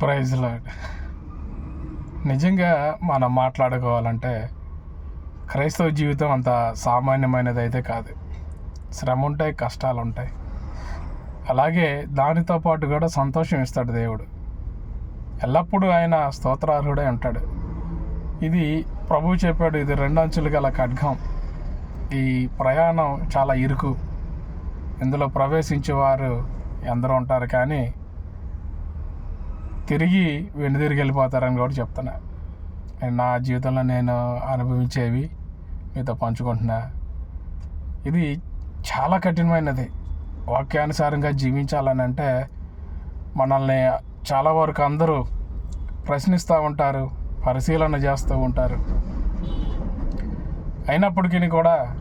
Praise lord నిజంగా మనం మాట్లాడుకోవాలంటే క్రైస్తవ జీవితం అంత సామాన్యమైనది అయితే కాదు. శ్రమ ఉంటాయి కష్టాలు ఉంటాయి అలాగే దానితో పాటు కూడా సంతోషం ఇస్తాడు దేవుడు. ఎల్లప్పుడూ ఆయన స్తోత్రార్హుడే ఉంటాడు. ఇది ప్రభు చెప్పాడు ఇది రెండు అంచులు గల ఖడ్గం. ఈ ప్రయాణం చాలా ఇరుకు. ఇందులో ప్రవేశించేవారు ఎందరో ఉంటారు కానీ తిరిగి వెనుదిరిగి వెళ్ళిపోతారని కూడా చెప్తున్నా. నా జీవితంలో నేను అనుభవించేవి మీతో పంచుకుంటున్నా. ఇది చాలా కఠినమైనది. వాక్యానుసారంగా జీవించాలని అంటే మనల్ని చాలా వరకు అందరూ ప్రశ్నిస్తూ ఉంటారు పరిశీలన చేస్తూ ఉంటారు. అయినప్పటికీ కూడా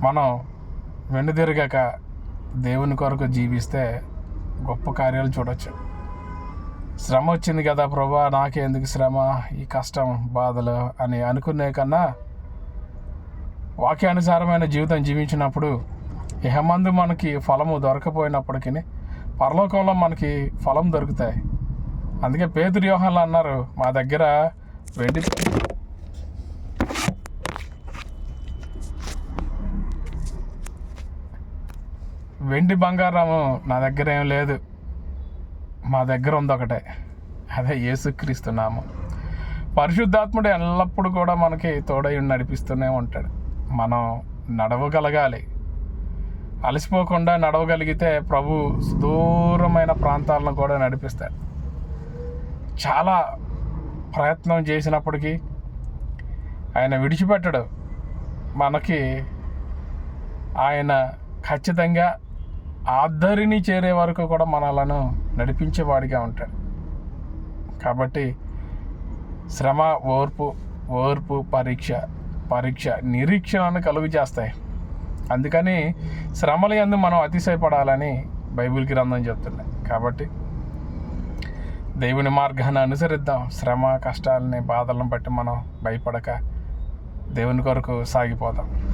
మనం వెనుదిరగక దేవుని కొరకు జీవిస్తే గొప్ప కార్యాలు చూడొచ్చు. శ్రమ వచ్చింది కదా ప్రభా నాకెందుకు శ్రమ ఈ కష్టం బాధలు అని అనుకునే కన్నా వాక్యానుసారమైన జీవితం జీవించినప్పుడు ఇహమందు మనకి ఫలము దొరకపోయినప్పటికీ పరలోకంలో మనకి ఫలం దొరుకుతాయి. అందుకే పేదరి వ్యూహాలు అన్నారు మా దగ్గర వెండి వెండి బంగారము నా దగ్గర ఏం లేదు. మా దగ్గర ఉంది ఒకటే. అదే యేసుక్రీస్తు నామం. పరిశుద్ధాత్ముడు ఎల్లప్పుడూ కూడా మనకి తోడై నడిపిస్తూనే ఉంటాడు. మనం నడవగలగాలి. అలసిపోకుండా నడవగలిగితే ప్రభు సుదూరమైన ప్రాంతాలను కూడా నడిపిస్తాడు. చాలా ప్రయత్నం చేసినప్పటికీ ఆయన విడిచిపెట్టడు. మనకి ఆయన ఖచ్చితంగా ఆద్దరిని చేరే వరకు కూడా మనలను నడిపించేవాడిగా ఉంటాడు. కాబట్టి శ్రమ ఓర్పు ఓర్పు పరీక్ష పరీక్ష నిరీక్షణను కలుగు చేస్తాయి అందుకని శ్రమల యందు మనం అతిశయపడాలని బైబిల్ గ్రంథం చెప్తున్నాయి కాబట్టి దేవుని మార్గాన్ని అనుసరిద్దాం. శ్రమ కష్టాలని బాధలను బట్టి మనం భయపడక దేవుని కొరకు సాగిపోదాం.